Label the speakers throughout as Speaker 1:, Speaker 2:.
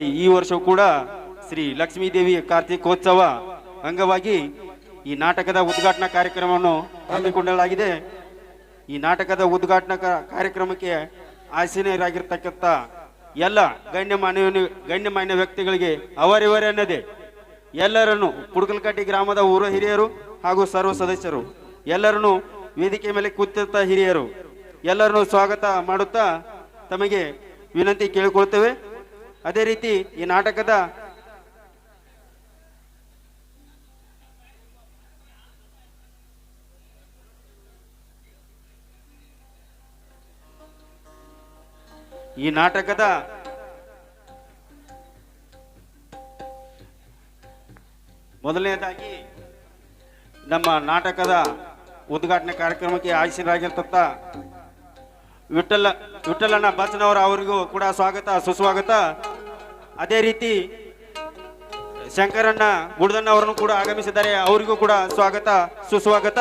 Speaker 1: ಈ ವರ್ಷವೂ ಕೂಡ ಶ್ರೀ ಲಕ್ಷ್ಮೀದೇವಿ ಕಾರ್ತಿಕೋತ್ಸವ ಅಂಗವಾಗಿ ಈ ನಾಟಕದ ಉದ್ಘಾಟನಾ ಕಾರ್ಯಕ್ರಮವನ್ನು ಹಮ್ಮಿಕೊಳ್ಳಲಾಗಿದೆ ಈ ನಾಟಕದ ಉದ್ಘಾಟನಾ ಕಾರ್ಯಕ್ರಮಕ್ಕೆ ಆಸೀನರಾಗಿರ್ತಕ್ಕಂಥ ಎಲ್ಲ ಗಣ್ಯಮಾನ್ಯ ಗಣ್ಯಮಾನ್ಯ ವ್ಯಕ್ತಿಗಳಿಗೆ ಅವರಿವರೇ ಅನ್ನದೆ. ಎಲ್ಲರನ್ನು ಕುಡುಕಲಕಟ್ಟಿ ಗ್ರಾಮದ ಊರ ಹಿರಿಯರು ಹಾಗೂ ಸರ್ವ ಸದಸ್ಯರು, ಎಲ್ಲರನ್ನು ವೇದಿಕೆ ಮೇಲೆ ಕೂತಿರ್ತ ಹಿರಿಯರು, ಎಲ್ಲರನ್ನು ಸ್ವಾಗತ ಮಾಡುತ್ತಾ ತಮಗೆ ವಿನಂತಿ ಕೇಳಿಕೊಳ್ತೇವೆ ಅದೇ ರೀತಿ ಈ ನಾಟಕದ ಈ ನಾಟಕದ ಮೊದಲನೇದಾಗಿ ನಮ್ಮ ನಾಟಕದ ಉದ್ಘಾಟನೆ ಕಾರ್ಯಕ್ರಮಕ್ಕೆ ಆಯ್ಸಿರಾಗಿರ್ತಕ್ಕ ವಿಠಲ ವಿಠಲಣ್ಣ ಬಚ್ಚನವರ ಅವರಿಗೂ ಕೂಡ ಸ್ವಾಗತ, ಸುಸ್ವಾಗತ. ಅದೇ ರೀತಿ ಶಂಕರಣ್ಣ ಗುಡ್ದಣ್ಣ ಅವರನ್ನು ಕೂಡ ಆಗಮಿಸಿದ್ದಾರೆ, ಅವರಿಗೂ ಕೂಡ ಸ್ವಾಗತ, ಸುಸ್ವಾಗತ.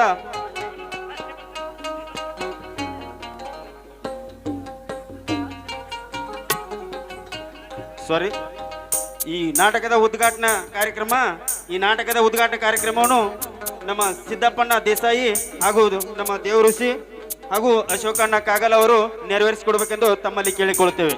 Speaker 1: ಸಾರಿ ಈ ನಾಟಕದ ಉದ್ಘಾಟನಾ ಕಾರ್ಯಕ್ರಮ, ಈ ನಾಟಕದ ಉದ್ಘಾಟನಾ ಕಾರ್ಯಕ್ರಮವನ್ನು ನಮ್ಮ ಸಿದ್ದಪ್ಪಣ್ಣ ದೇಸಾಯಿ ಹಾಗೂ ನಮ್ಮ ದೇವಋಷಿ ಹಾಗೂ ಅಶೋಕಣ್ಣ ಕಾಗಲ್ ಅವರು ನೆರವೇರಿಸಿಕೊಡ್ಬೇಕೆಂದು ತಮ್ಮಲ್ಲಿ ಕೇಳಿಕೊಳ್ಳುತ್ತೇವೆ.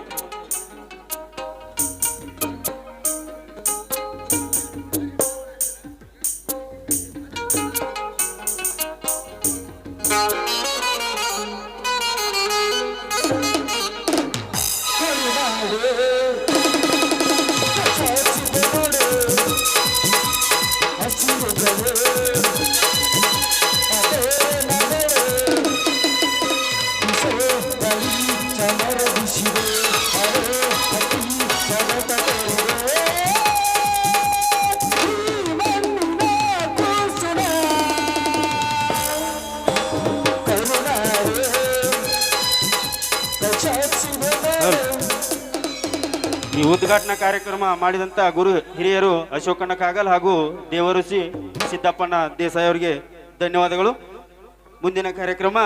Speaker 1: ಉದ್ಘಾಟನಾ ಕಾರ್ಯಕ್ರಮ ಮಾಡಿದಂತ ಗುರು ಹಿರಿಯರು ಅಶೋಕಣ್ಣ ಕಾಗಲ್ ಹಾಗೂ ದೇವಋಷಿ ಸಿದ್ದಪ್ಪಣ್ಣ ದೇಸಾಯಿ ಅವರಿಗೆ ಧನ್ಯವಾದಗಳು. ಮುಂದಿನ ಕಾರ್ಯಕ್ರಮ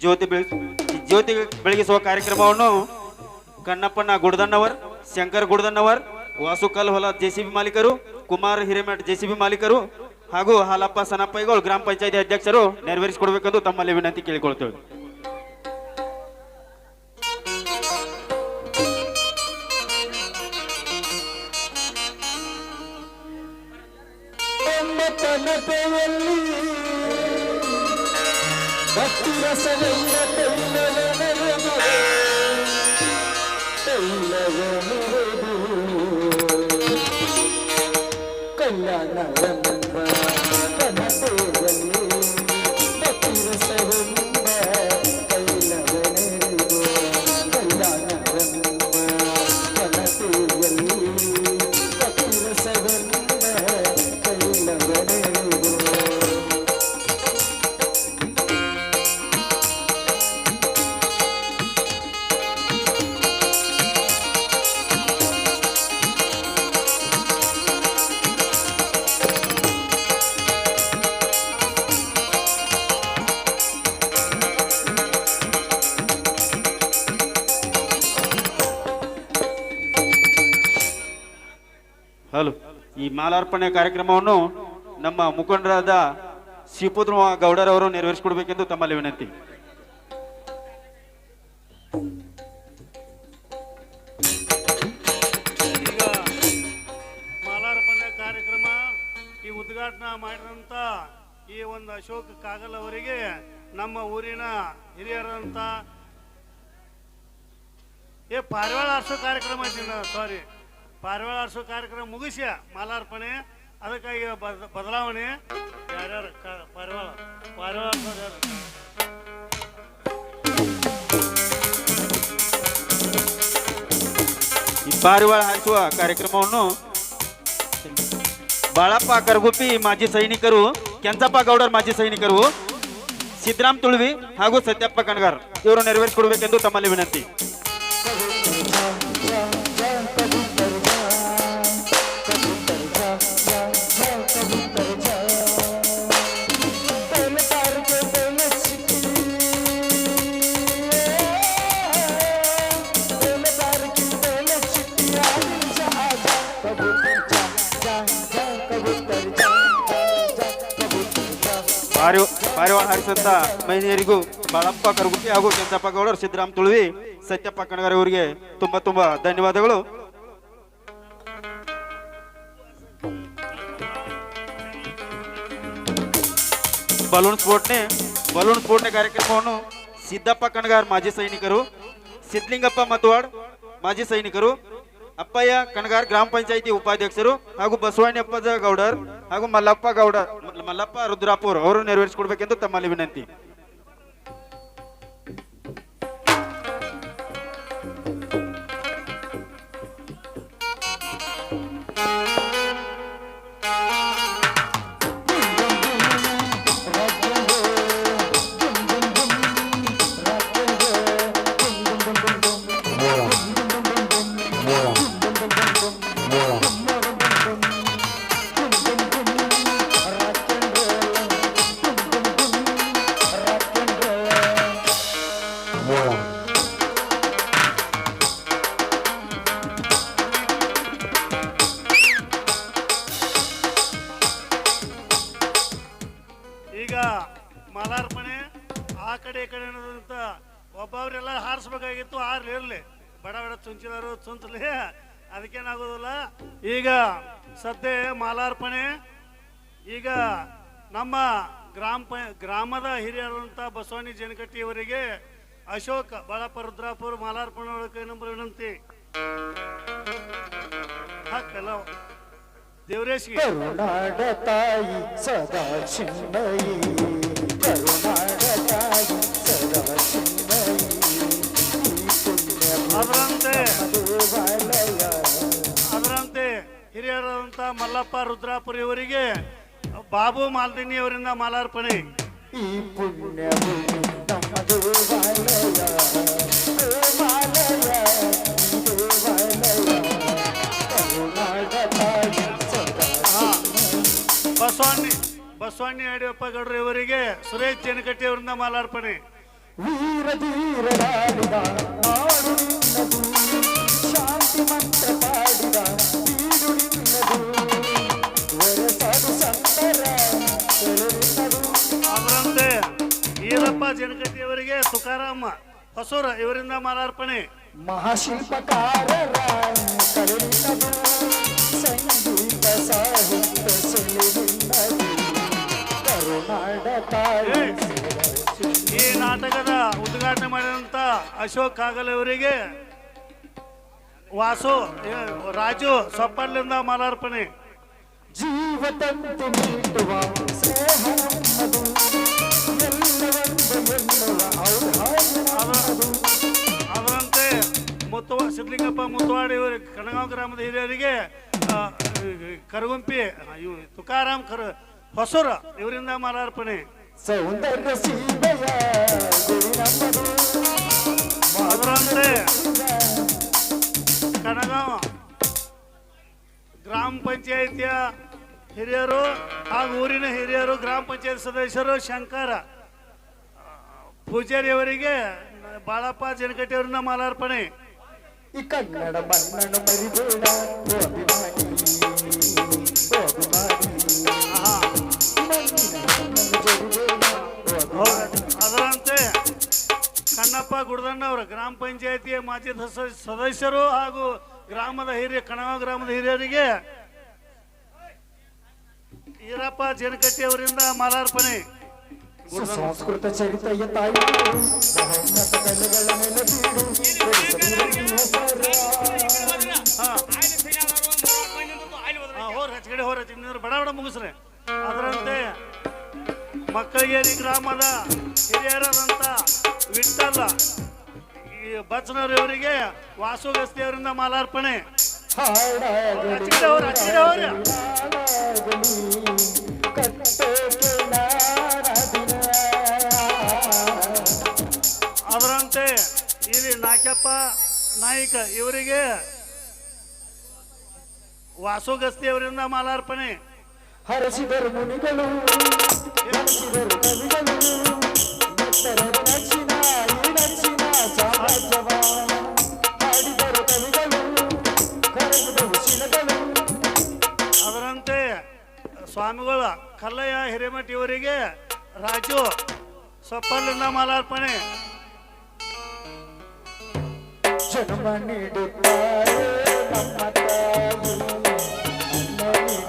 Speaker 1: ಜ್ಯೋತಿ ಬೆಳಗ್ ಜ್ಯೋತಿ ಬೆಳಗಿಸುವ ಕಾರ್ಯಕ್ರಮವನ್ನು ಕಣ್ಣಪ್ಪಣ್ಣ ಗುಡದಣ್ಣವರ್, ಶಂಕರ್ ಗುಡದಣ್ಣವರ್, ವಾಸುಕಲ್ ಹೊಲ ಜೆಸಿಬಿ ಮಾಲೀಕರು, ಕುಮಾರ್ ಹಿರೇಮಠ್ ಜೆಸಿಬಿ ಮಾಲೀಕರು ಹಾಗೂ ಹಾಲಪ್ಪ ಸನಪ್ಪೈಗಳು ಗ್ರಾಮ ಪಂಚಾಯತಿ ಅಧ್ಯಕ್ಷರು ನೆರವೇರಿಸಿಕೊಡ್ಬೇಕೆಂದು ತಮ್ಮಲ್ಲಿ ವಿನಂತಿ ಕೇಳಿಕೊಳ್ತೇವೆ.
Speaker 2: ಭಕ್ತಿ
Speaker 1: ಮಾಲಾರ್ಪಣೆ ಕಾರ್ಯಕ್ರಮವನ್ನು ನಮ್ಮ ಮುಖಂಡರಾದ ಶ್ರೀಪುತ್ರ ಗೌಡರವರು ನೆರವೇರಿಸಿಕೊಡ್ಬೇಕೆಂದು ತಮ್ಮಲ್ಲಿ ವಿನಂತಿ.
Speaker 3: ಮಾಲಾರ್ಪಣೆ ಕಾರ್ಯಕ್ರಮ ಈ ಉದ್ಘಾಟನಾ ಮಾಡಿದಂತ ಈ ಒಂದು ಅಶೋಕ್ ಕಾಗಲ್ ಅವರಿಗೆ, ನಮ್ಮ ಊರಿನ ಹಿರಿಯರಂತ, ಏ ಪಾರಿವಾಳ ಆರಿಸೋ ಕಾರ್ಯಕ್ರಮ ಸಾರಿ ಪಾರಿವಾಳ ಕಾರ್ಯಕ್ರಮ ಮುಗಿಸಿ ಮಾಲಾರ್ಪಣೆ, ಅದಕ್ಕಾಗಿ ಬದಲಾವಣೆ. ಯಾರ್ಯಾರು ಪಾರ್ವಳ ಪಾರಿವಾಳ
Speaker 1: ಪಾರಿವಾಳ ಹಾರಿಸುವ ಕಾರ್ಯಕ್ರಮವನ್ನು ಬಾಳಪ್ಪ ಕರಗುಪ್ಪಿ ಮಾಜಿ ಸೈನಿಕರು, ಕೆಂಚಪ್ಪ ಗೌಡರ್ ಮಾಜಿ ಸೈನಿಕರು, ಸಿದ್ದರಾಮ್ ತುಳ್ವಿ ಹಾಗೂ ಸತ್ಯಪ್ಪ ಕಣಗಾರ್ ಇವರು ನೆರವೇರಿಸಿಕೊಡ್ಬೇಕೆಂದು ತಮ್ಮಲ್ಲಿ ವಿನಂತಿ. ಪಾರಿ ಪಾರಿವಾಳ ಹಾರಿಸಂತ ಮಹಿಳೆಯರಿಗೂ ಬಾಳಪ್ಪ ಕರಗುಟ್ಟಿ ಹಾಗೂ ಕೆಂಚಪ್ಪ ಗೌಡರು ಸಿದ್ದರಾಮ್ ತುಳುವಿ ಸತ್ಯಪ್ಪ ಕಣಗಾರ ಅವರಿಗೆ ತುಂಬಾ ತುಂಬಾ ಧನ್ಯವಾದಗಳು ಬಲೂನ್ ಸ್ಫೋಟನೆ ಬಲೂನ್ ಸ್ಫೋಟನೆ ಕಾರ್ಯಕ್ರಮವನ್ನು ಸಿದ್ದಪ್ಪ ಕಣಗಾರ್ ಮಾಜಿ ಸೈನಿಕರು ಸಿದ್ಲಿಂಗಪ್ಪ ಮತವಾಡ್ ಮಾಜಿ ಸೈನಿಕರು ಅಪ್ಪಯ್ಯ ಕಣಗಾರ್ ಗ್ರಾಮ ಪಂಚಾಯಿತಿ ಉಪಾಧ್ಯಕ್ಷರು ಹಾಗೂ ಬಸವಣ್ಣಪ್ಪ ಗೌಡರ್ ಹಾಗೂ ಮಲ್ಲಪ್ಪ ಗೌಡರ್ ಮಲ್ಲಪ್ಪ ರುದ್ರಾಪುರ್ ಅವರು ನೆರವೇರಿಸಿಕೊಡ್ಬೇಕೆಂದು ತಮ್ಮಲ್ಲಿ ವಿನಂತಿ.
Speaker 3: ಹಾರಿಸ್ಬೇಕಾಗಿತ್ತು ಇರ್ಲಿ. ಬಡ ಬಡ ಚುಂಚಿದರು ಚುಂಚಲಿ. ಅದಕ್ಕೇನಾಗೋದಿಲ್ಲ ಈಗ ಸದ್ಯ ಮಾಲಾರ್ಪಣೆ. ಈಗ ನಮ್ಮ ಗ್ರಾಮ ಗ್ರಾಮದ ಹಿರಿಯರಂತ ಬಸವಣ್ಣಿ ಜನಕಟ್ಟಿ ಅವರಿಗೆ ಅಶೋಕ್ ರುದ್ರಾಪುರ ಮಾಲಾರ್ಪಣೆ ನಂಬರ್ ವಿನಂತಿ. ಹಾಕಲ್ಲ ದೇವರೇಶ್ಗೆ.
Speaker 2: ಕರುನಾಡ ತಾಯಿ ಸದಾ ಚಿನ್ನಯಿ.
Speaker 3: ಅದರಂತೆ ಹಿರಿಯರಾದಂಥ ಮಲ್ಲಪ್ಪ ರುದ್ರಾಪುರಿ ಅವರಿಗೆ ಬಾಬು ಮಾಲ್ದಿನಿ ಅವರಿಂದ ಮಾಲಾರ್ಪಣೆ.
Speaker 2: ಈ ಪುಣ್ಯ
Speaker 3: ಬಸವಣ್ಣಿ ಬಸವಣ್ಣಿ ಗೌಡ್ರ ಇವರಿಗೆ ಸುರೇಶ್ ಚೇನಕಟ್ಟಿ ಅವರಿಂದ ಮಾಲಾರ್ಪಣೆ.
Speaker 2: ವೀರ ಧೀರರಾಡಿದ ಮಂತ್ರ ಪಾಡಿದ ಬೀಡು ನಿನ್ನದು ಸಂತರ
Speaker 3: ಅದರಂತೆ ಈರಪ್ಪ ಜನಕಟ್ಟಿ ಅವರಿಗೆ ತುಕಾರಾಮ ಹೊಸೂರ ಇವರಿಂದ ಮಾಲಾರ್ಪಣೆ.
Speaker 2: ಮಹಾಶಿಲ್ಪಕಾರರ ಕರೆದಿದ್ದದು ಸಂಗೀತ ಸಾಹಿತ್ಯ ಸುಳಿದಿನ್ನದು ಕರುನಾಡ ತಾಯಿ
Speaker 3: ಈ ನಾಟಕದ ಉದ್ಘಾಟನೆ ಮಾಡಿದಂತ ಅಶೋಕ್ ಕಾಗಲ್ ಅವರಿಗೆ ವಾಸು ರಾಜು ಸೊಪ್ಪಲ್ಲಿಂದ ಮಾಲಾರ್ಪಣೆ
Speaker 2: ಜೀವದಂತೆ ನೀಡುವ.
Speaker 3: ಅದರಂತೆ ಮುತ್ತುವ ಸಿದ್ಲಿಂಗಪ್ಪ ಮುತ್ತುವಾಡಿ ಇವರು ಕಣಗಾಂವ್ ಗ್ರಾಮದ ಹಿರಿಯರಿಗೆ ಕರಗುಂಪಿ ಇವು ತುಕಾರಾಮ್ ಕರ ಹೊಸರು ಇವರಿಂದ ಮಾಲಾರ್ಪಣೆ
Speaker 2: ಸೌಂದರ್ಯ
Speaker 3: ಹಿರಿಯರು ಹಾಗೂ ಊರಿನ ಹಿರಿಯರು ಗ್ರಾಮ ಪಂಚಾಯತ್ ಸದಸ್ಯರು ಶಂಕರ ಪೂಜಾರಿಯವರಿಗೆ ಪೂಜಾರಿ ಅವರಿಗೆ ಬಾಳಪ್ಪ ಜನಕಟ್ಟಿ ಅವರಿಂದ ಮಾಲಾರ್ಪಣೆ.
Speaker 2: ಈ ಕನ್ನಡ ಮರಿಬೇಡ ಅಭಿಮಾನಿ
Speaker 3: ಅದರಂತೆ ಕಣ್ಣಪ್ಪ ಗುಡದಣ್ಣ ಅವರು ಗ್ರಾಮ ಪಂಚಾಯತಿಯ ಮಾಜಿ ಸದಸ್ಯ- ಸದಸ್ಯರು ಹಾಗೂ ಗ್ರಾಮದ ಹಿರಿಯ ಕಣವ ಗ್ರಾಮದ ಹಿರಿಯರಿಗೆ ಈರಪ್ಪ ಜನಕಟ್ಟಿ ಅವರಿಂದ ಮಾಲಾರ್ಪಣೆ.
Speaker 2: ಸಂಸ್ಕೃತ ಚರಿತೆಯ ತಾಯಿ
Speaker 3: ಹೋರ್ ಹೆಚ್ಚ ಬಡ ಬಡ ಮುಗಿಸ್ರಿ. ಅದರಂತೆ ಮಕ್ಕಳಿಗೇರಿ ಗ್ರಾಮದ ಹಿರಿಯರಾದಂಥ ವಿಟ್ಟಲ್ಲ ಈ ಬಚ್ಚನವರಿವರಿಗೆ ವಾಸುಗಸ್ತಿಯವರಿಂದ ವಾಸು ಮಾಲಾರ್ಪಣೆ
Speaker 2: ಹಾಡಾಗಲಿ
Speaker 3: ಹಚ್ಚಿಡೆ ಅದರಂತೆ ಇಲ್ಲಿ ನಾಕ್ಯಪ್ಪ ನಾಯ್ಕ ಇವರಿಗೆ ವಾಸುಗಸ್ತಿ ಅವರಿಂದ ಮಾಲಾರ್ಪಣೆ.
Speaker 2: ಹರಸಿದರು ಮುನಿಗಳು ಕವಿಗಳು
Speaker 3: ಸ್ವಾಮಿಗಳು ಕಲ್ಲಯ್ಯ ಹಿರೇಮಠ ಇವರಿಗೆ ರಾಜು ಸೊಪ್ಪಲ್ಲಿಂದ ಮಾಲಾರ್ಪಣೆ.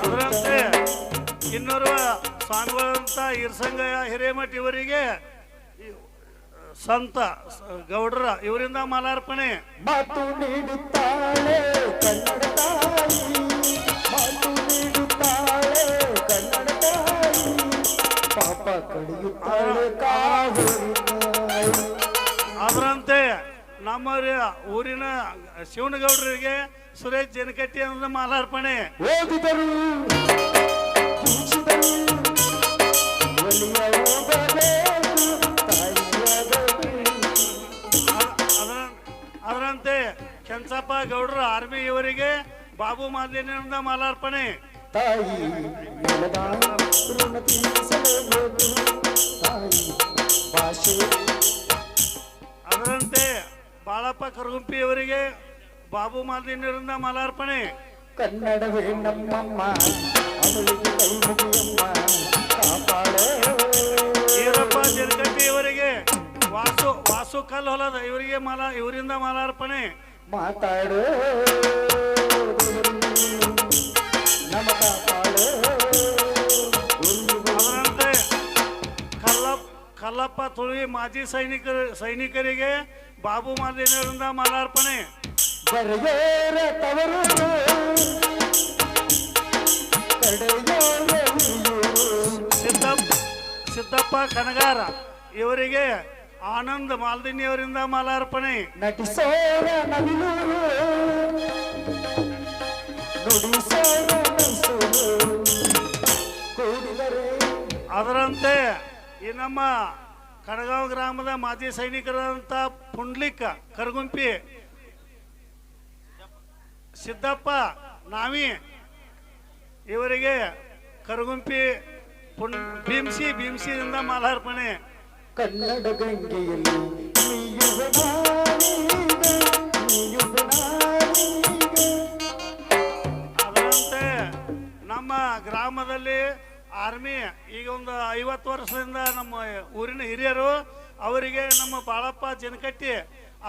Speaker 3: ಅದರಂತೆ. ಇನ್ನೋರ್ವ ಸ್ವಾಮಿಗಳಂತ ಇರ್ಸಂಗ ಹಿರೇಮಠ ಇವರಿಗೆ ಸಂತ ಗೌಡ್ರ ಇವರಿಂದ ಮಾಲಾರ್ಪಣೆ.
Speaker 2: ಮಾತು ನೀಡುತ್ತಾಳೆ ಕನ್ನಡ ತಾಯಿ.
Speaker 3: ಅದರಂತೆ ನಮ್ಮ ಊರಿನ ಶಿವನಗೌಡರಿಗೆ ಸುರೇಶ್ ಜನಕಟ್ಟಿ ಅಂತ ಮಾಲಾರ್ಪಣೆ.
Speaker 2: ಓದಿದರು
Speaker 3: ಅದರ ಅದರಂತೆ ಕೆಂಚಪ್ಪ ಗೌಡರು ಆರ್ಮಿ ಇವರಿಗೆ ಬಾಬು ಮಾಲಿನ್ಯದಿಂದ ಮಾಲಾರ್ಪಣೆ.
Speaker 2: ತಾಯಿ ನೆಲದ ಋಣ ತೀರಿಸಲೇಬೇಕು ತಾಯಿ ಭಾಷೆ.
Speaker 3: ಅದರಂತೆ ಬಾಳಪ್ಪ ಕರಗುಂಪಿಯವರಿಗೆ ಬಾಬು ಮಾಲಿನ್ಯರಿಂದ ಮಾಲಾರ್ಪಣೆ.
Speaker 2: ಕನ್ನಡವೇ ನಮ್ಮಮ್ಮ ಅವಳಿಗೆ ಕೈ ಮುಗಿಯಮ್ಮ ಕಾಪಾಡೋ.
Speaker 3: ಈರಪ್ಪ ಜರಗಟ್ಟಿ ಇವರಿಗೆ ವಾಸು ವಾಸು ಕಲ್ಲು ಹೊಲದ ಇವರಿಗೆ ಮಾಲ ಇವರಿಂದ ಮಾಲಾರ್ಪಣೆ.
Speaker 2: ಮಾತಾಡೋ.
Speaker 3: ಕಲ್ಲಪ್ಪ ಕಲ್ಲಪ್ಪ ತುಳಿ ಮಾಜಿ ಸೈನಿಕರ ಸೈನಿಕರಿಗೆ ಬಾಬು ಮಾಲಿನ್ಯರಿಂದ ಮಾಲಾರ್ಪಣೆ. ಸಿದ್ದಪ್ಪ ಸಿದ್ದಪ್ಪ ಕನಗಾರ ಇವರಿಗೆ ಆನಂದ್ ಮಾಲ್ದಿನಿ ಅವರಿಂದ ಮಾಲಾರ್ಪಣೆ.
Speaker 2: ನಟಿಸೋರ ನವಿಲೂರು ನುಡಿಸೋರ
Speaker 3: ಅದರಂತೆ ಈ ನಮ್ಮ ಕಡಗಾಂವ್ ಗ್ರಾಮದ ಮಾಜಿ ಸೈನಿಕರಾದಂಥ ಪುಂಡ್ಲಿಕ್ ಕರಗುಂಪಿ ಸಿದ್ದಪ್ಪ ನಾವಿ ಇವರಿಗೆ ಕರಗುಂಪಿ ಪುಂಡ್ ಭೀಮ್ಸಿ ಭೀಮ್ಸಿಯಿಂದ ಮಾಲಾರ್ಪಣೆ.
Speaker 2: ಕನ್ನಡ ಗಂಗೆಯಲ್ಲಿ
Speaker 3: ಅದರಂತೆ ನಮ್ಮ ಗ್ರಾಮದಲ್ಲಿ ಆರ್ಮಿ ಈಗ ಒಂದು ಐವತ್ತು ವರ್ಷದಿಂದ ನಮ್ಮ ಊರಿನ ಹಿರಿಯರು ಅವರಿಗೆ ನಮ್ಮ ಬಾಳಪ್ಪ ಜನಕಟ್ಟಿ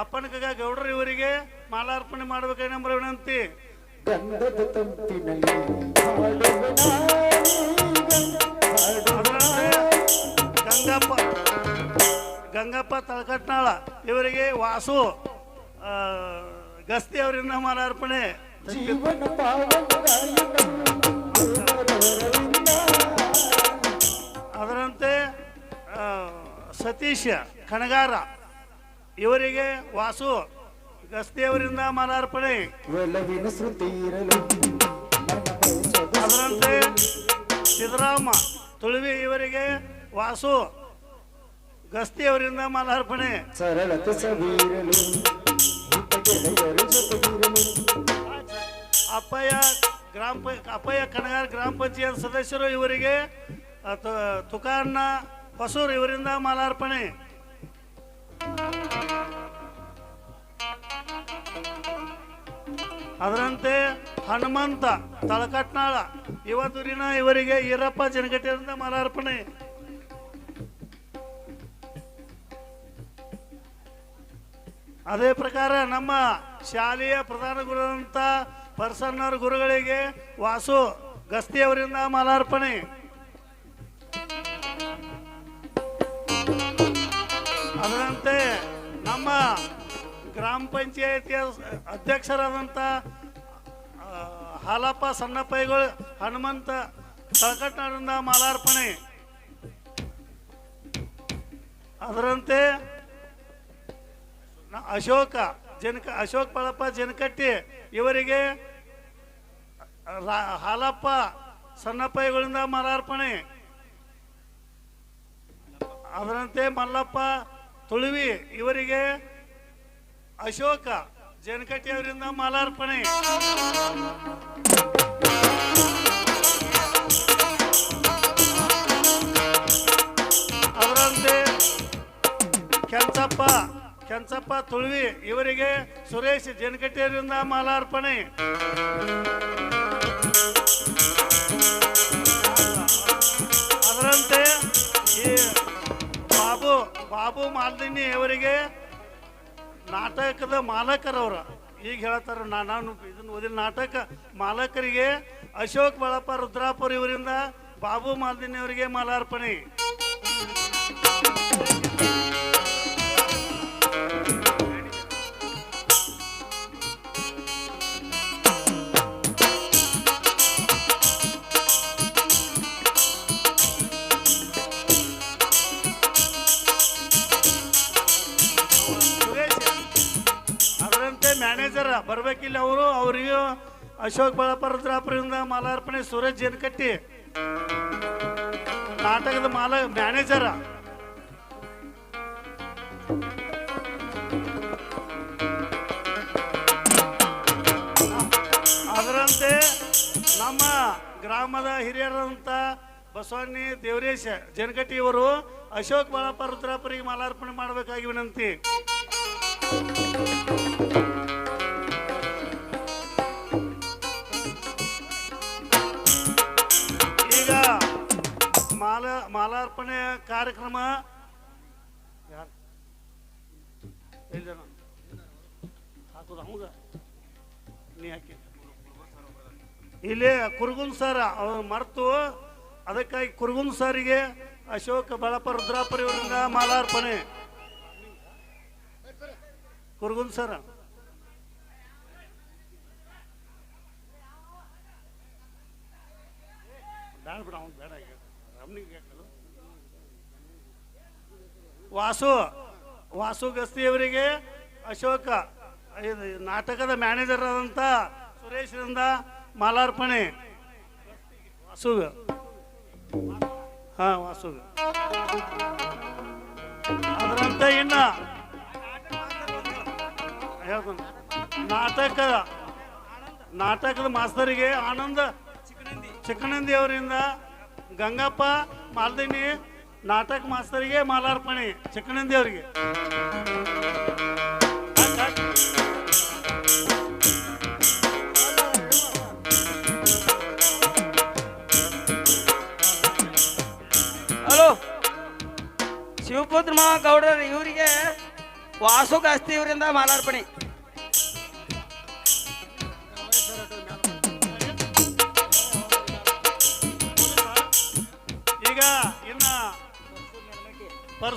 Speaker 3: ಅಪ್ಪನಕಗ ಗೌಡ್ರು ಇವರಿಗೆ ಮಾಲಾರ್ಪಣೆ ಮಾಡ್ಬೇಕು ನಮ್ಮ ವಿನಂತಿ ಗಂಗಪ್ಪ ಗಂಗಪ್ಪ ತಳಕಟ್ನಾಳ ಇವರಿಗೆ ವಾಸು ಗಸ್ತಿ ಅವರಿಂದ ಮಾಲಾರ್ಪಣೆ
Speaker 2: ಜೀವನ ಪಾವನ ದೇವರವರವಿಂದ.
Speaker 3: ಅದರಂತೆ ಸತೀಶ ಕಣಗಾರ ಇವರಿಗೆ ವಾಸು ಗಸ್ತಿಯವರಿಂದ ಮಾಲಾರ್ಪಣೆ. ಅದರಂತೆ ಸಿದ್ದರಾಮ ತುಳುವಿ ಇವರಿಗೆ ವಾಸು ಗಸ್ತಿಯವರಿಂದ ಮಾಲಾರ್ಪಣೆ. ಅಪ್ಪಯ್ಯ ಗ್ರಾಮ ಪ ಅಪ್ಪಯ್ಯ ಕಣಗಾರ ಗ್ರಾಮ ಪಂಚಾಯತ್ ಸದಸ್ಯರು ಇವರಿಗೆ ತುಕಾನ್ನ ಹೊಸೂರ್ ಇವರಿಂದ ಮಾಲಾರ್ಪಣೆ. ಅದರಂತೆ ಹನುಮಂತ, ತಳಕಟ್ನಾಳ, ಇವತ್ತೂರಿನ ಇವರಿಗೆ ಈರಪ್ಪ ಜನಗಟ್ಟಿಯಿಂದ ಮಾಲಾರ್ಪಣೆ. ಅದೇ ಪ್ರಕಾರ ನಮ್ಮ ಶಾಲೆಯ ಪ್ರಧಾನ ಗುರುವಂತ ಪರ್ಸನ್ನರ್ ಗುರುಗಳಿಗೆ ವಾಸು ಗಸ್ತಿಯವರಿಂದ ಮಾಲಾರ್ಪಣೆ. ಅದರಂತೆ ನಮ್ಮ ಗ್ರಾಮ ಪಂಚಾಯತಿಯ ಅಧ್ಯಕ್ಷರಾದಂಥ ಹಾಲಪ್ಪ ಸಣ್ಣಪ್ಪಗಳು ಹನುಮಂತ ತಳಕಟ್ನಾಡಿಂದ ಮಾಲಾರ್ಪಣೆ. ಅದರಂತೆ ಅಶೋಕ, ಜನಕ ಅಶೋಕ್ ಪಳಪ್ಪ ಜನಕಟ್ಟಿ ಇವರಿಗೆ ಹಾಲಪ್ಪ ಸಣ್ಣಪ್ಪಗಳಿಂದ ಮಾಲಾರ್ಪಣೆ. ಅದರಂತೆ ಮಲ್ಲಪ್ಪ ತುಳುವಿ ಇವರಿಗೆ ಅಶೋಕ ಜನಕಟ್ಟಿ ಅವರಿಂದ ಮಾಲಾರ್ಪಣೆ. ಅದರಂತೆ ಕೆಂಚಪ್ಪ ಕೆಂಚಪ್ಪ ತುಳುವಿ ಇವರಿಗೆ ಸುರೇಶ್ ಜನಕಟ್ಟಿಯವರಿಂದ ಮಾಲಾರ್ಪಣೆ. ಬಾಬು ಮಾಲಿನಿ ಅವರಿಗೆ ನಾಟಕದ ಮಾಲಕರವ್ರ. ಈಗ ಹೇಳ್ತಾರ ನಾನು ಇದನ್ನ ಓದಿನ ನಾಟಕ ಮಾಲಕರಿಗೆ ಅಶೋಕ್ ಬಳಪ ರುದ್ರಾಪುರ ಇವರಿಂದ ಬಾಬು ಮಾಲಿನಿ ಅವರಿಗೆ ಮಾಲಾರ್ಪಣೆ. ಬರ್ಬೇಕಿಲ್ಲ ಅವರು. ಅವರಿಗೂ ಅಶೋಕ್ ಬಳಪ ರುದ್ರಾಪುರದಿಂದ ಮಾಲಾರ್ಪಣೆ ಸೂರಜ್ ಜೇನ್ಕಟ್ಟಿ. ನಾಟಕದ ಮಾಲ ಮ್ಯಾನೇಜರ್. ಅದರಂತೆ ನಮ್ಮ ಗ್ರಾಮದ ಹಿರಿಯರಂತ ಬಸವಣ್ಣಿ ದೇವರೇಶ ಜನಕಟ್ಟಿ ಇವರು ಅಶೋಕ್ ಬಾಳಪ್ಪ ರುದ್ರಾಪುರಿಗೆ ಮಾಲಾರ್ಪಣೆ ಮಾಡಬೇಕಾಗಿ ವಿನಂತಿ. ಮಾಲಾರ್ಪಣೆ ಕಾರ್ಯಕ್ರಮ. ಇಲ್ಲಿ ಕುರುಗುನ್ ಸರ್ ಮರ್ತು. ಅದಕ್ಕಾಗಿ ಕುರುಗುನ್ ಸರಿಗೆ ಅಶೋಕ ಬಳಪ ರುದ್ರಾಪುರ ಇವರಿಂದ ಮಾಲಾರ್ಪಣೆ. ಕುರುಗುನ್ ಸರ್. ಬೇಡ ಬಿಡ, ಅವ್ನು ಬೇಡ ಈಗ. ರಮಣಿಗೆ ವಾಸು ವಾಸು ಗಸ್ತಿಯವರಿಗೆ ಅಶೋಕ, ಇದು ನಾಟಕದ ಮ್ಯಾನೇಜರ್ ಆದಂಥ ಸುರೇಶ್ರಿಂದ ಮಾಲಾರ್ಪಣೆ. ವಾಸುಗ. ಹಾ, ವಾಸುಗ. ಅದರಂತ ಇನ್ನ ಹೇಳ್ತಾನೆ. ನಾಟಕ, ನಾಟಕದ ಮಾಸ್ತರಿಗೆ ಆನಂದ ಚಿಕ್ಕನಂದಿ ಅವರಿಂದ ಗಂಗಪ್ಪ ಮಾಲ್ದಿನಿ ನಾಟಕ ಮಾಸ್ತರಿಗೆ ಮಾಲಾರ್ಪಣೆ ಚಿಕ್ಕನಂದಿ ಅವರಿಗೆ ಹಾಕ್, ಹಾಕ್.
Speaker 4: ಹಲೋ ಶಿವಪುತ್ರ ಗೌಡರ್ ಇವರಿಗೆ ವಾಸು ಕಾಸ್ತಿ ಇವರಿಂದ ಮಾಲಾರ್ಪಣೆ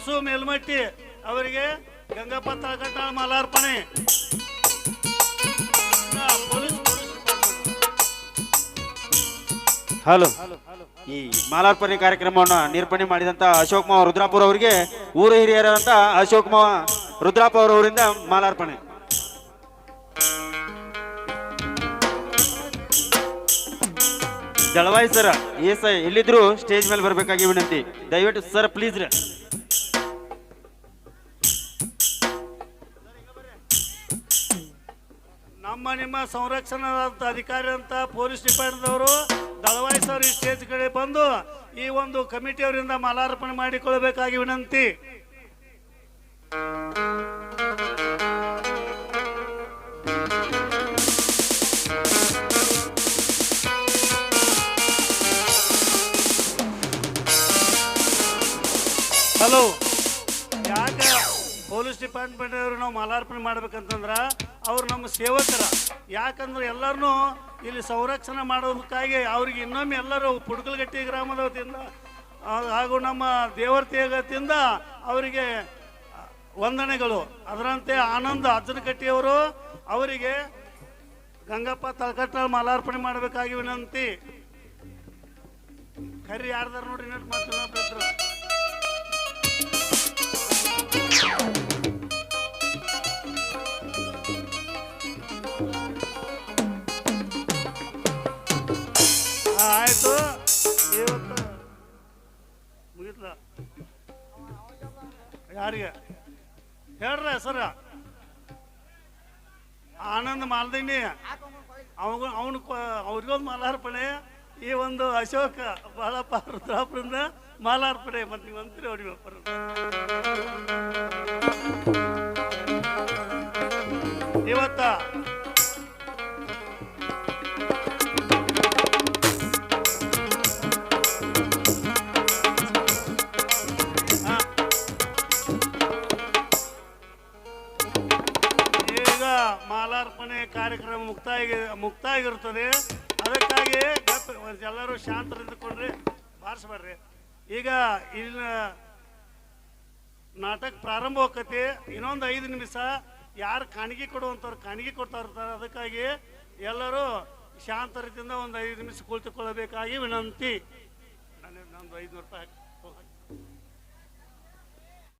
Speaker 3: ಪರಸು ಮೇಲ್ಮಟ್ಟಿ ಅವರಿಗೆ ಗಂಗಪ್ಪ ತಳಕಟ್ಟ ಮಾಲಾರ್ಪಣೆ.
Speaker 1: ಹಲೋ. ಈ ಮಾಲಾರ್ಪಣೆ ಕಾರ್ಯಕ್ರಮವನ್ನು ನಿರ್ಪಣೆ ಮಾಡಿದಂತ ಅಶೋಕ್ ಮಾವ ರುದ್ರಾಪುರ ಅವರಿಗೆ ಊರ ಹಿರಿಯರಾದಂತ ಅಶೋಕ್ ಮಾವ ರುದ್ರಾಪುರ ಅವರಿಂದ ಮಾಲಾರ್ಪಣೆ. ದಳವಾಯಿ ಸರ್ ಎಸ್ ಸರ್ ಎಲ್ಲಿದ್ರು ಸ್ಟೇಜ್ ಮೇಲೆ ಬರಬೇಕಾಗಿ ವಿನಂತಿ. ದಯವಿಟ್ಟು ಸರ್ ಪ್ಲೀಸ್ ರೀ.
Speaker 3: ನಮ್ಮ ನಿಮ್ಮ ಸಂರಕ್ಷಣಾ ಅಧಿಕಾರಿ ಅಂತ ಪೊಲೀಸ್ ಡಿಪಾರ್ಟ್ಮೆಂಟ್ ಅವರು ದಳವಾಯಿ ಸರ್ ಈ ಸ್ಟೇಜ್ ಕಡೆ ಬಂದು ಈ ಒಂದು ಕಮಿಟಿಯವರಿಂದ ಮಾಲಾರ್ಪಣೆ ಮಾಡಿಕೊಳ್ಳಬೇಕಾಗಿ ವಿನಂತಿ. ಹಲೋ, ಯಾಕೆ ಪೊಲೀಸ್ ಡಿಪಾರ್ಟ್ಮೆಂಟ್ ಅವರು ನಾವು ಮಾಲಾರ್ಪಣೆ ಮಾಡ್ಬೇಕಂತಂದ್ರ ಅವ್ರು ನಮ್ಮ ಸೇವಕರ. ಯಾಕಂದ್ರೆ ಎಲ್ಲರನ್ನೂ ಇಲ್ಲಿ ಸಂರಕ್ಷಣೆ ಮಾಡೋದಕ್ಕಾಗಿ ಅವ್ರಿಗೆ ಇನ್ನೊಮ್ಮೆ ಎಲ್ಲರೂ ಪುಡ್ಕಲ್ಗಟ್ಟಿ ಗ್ರಾಮದ ವತಿಯಿಂದ ಹಾಗೂ ನಮ್ಮ ದೇವರ ಅವರಿಗೆ ವಂದನೆಗಳು. ಅದರಂತೆ ಆನಂದ ಅಜ್ಜನಕಟ್ಟಿಯವರು ಅವರಿಗೆ ಗಂಗಪ್ಪ ತಲಕಟ್ಟ ಮಾಲಾರ್ಪಣೆ ಮಾಡಬೇಕಾಗಿ ವಿನಂತಿ. ಕರಿ ಯಾರ್ದಾರು ನೋಡ್ರಿ ಮಾತು ಮಾಲ್ದಿನಿ ಅವಾಗ ಅವನು ಅವ್ರಿಗೊಂದು ಮಾಲಾರ್ಪಣೆ, ಈ ಒಂದು ಅಶೋಕ ಬಾಳಪ್ಪ ರುದ್ರಾಪುರಿಂದ ಮಾಲಾರ್ಪಣೆ. ಮತ್ತೆ ನೀವು ಅಂತೀರಿ ಅವ್ರಿಗೆ ಇವತ್ತ ಮುಕ್ತಾಯ ಆಗಿರ್ತದೆ ಅದಕ್ಕಾಗಿ ಎಲ್ಲರೂ ಶಾಂತರಿದ್ದುಕೊಂಡ್ರೆ, ಬಾರಿಸ್ಬೇಡ್ರಿ. ಈಗ ಇಲ್ಲಿನ ನಾಟಕ ಪ್ರಾರಂಭ ಹೋಗತಿ ಇನ್ನೊಂದು ಐದು ನಿಮಿಷ ಯಾರು ಕಾಣಿಕೆ ಕೊಡುವಂಥವ್ರು ಕಾಣಿಕೆ ಕೊಡ್ತಾ ಇರ್ತಾರೆ. ಅದಕ್ಕಾಗಿ ಎಲ್ಲರೂ ಶಾಂತ ರೀತಿಯಿಂದ ಒಂದು ಐದು ನಿಮಿಷ ಕುಳಿತುಕೊಳ್ಳಬೇಕಾಗಿ ವಿನಂತಿ. ನಾನು ನಂದು ಐದುನೂರು ರೂಪಾಯಿ.